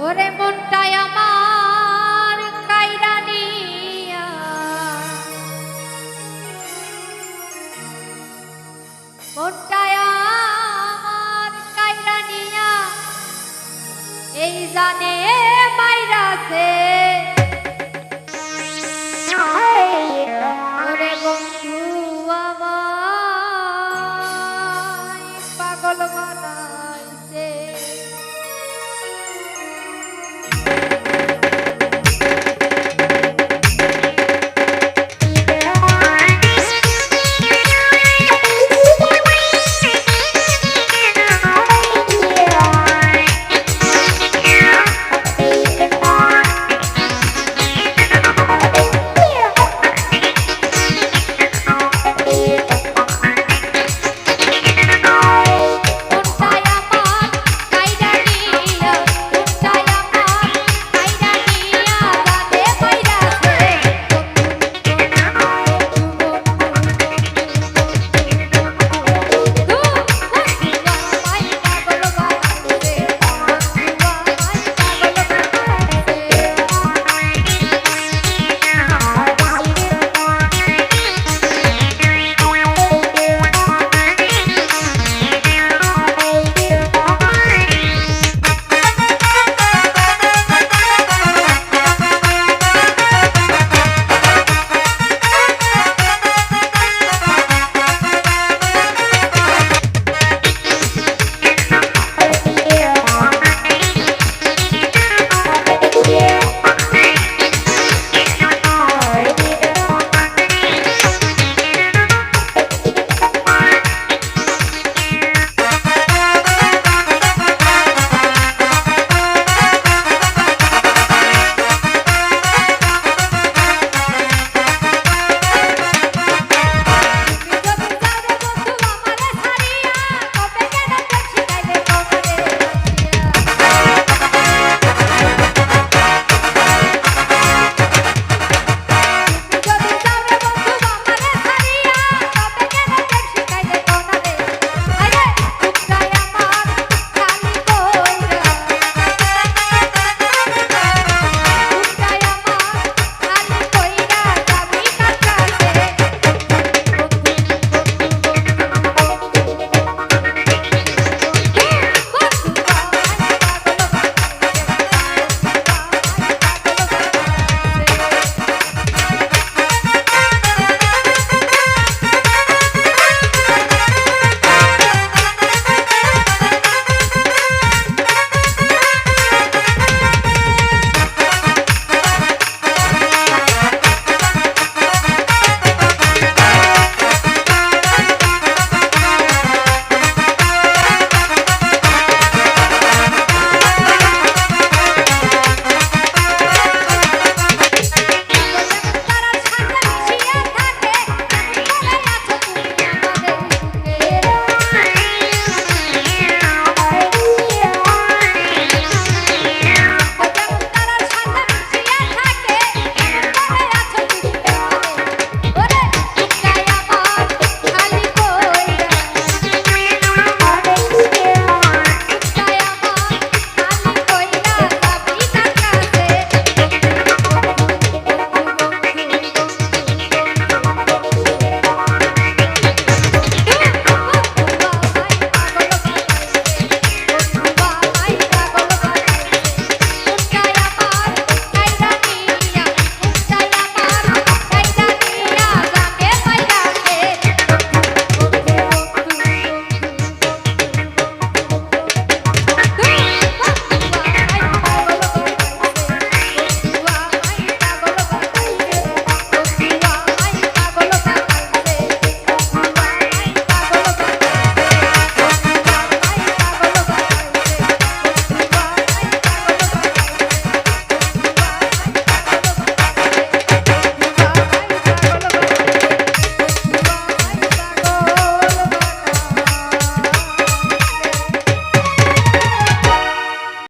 ওরে মনটাই আমার কাইরানিয়া মনটাই আমার কাইরানিয়া এই জানে বাইরাছে ওরে বন্ধু আমার পাগল বানাইছে।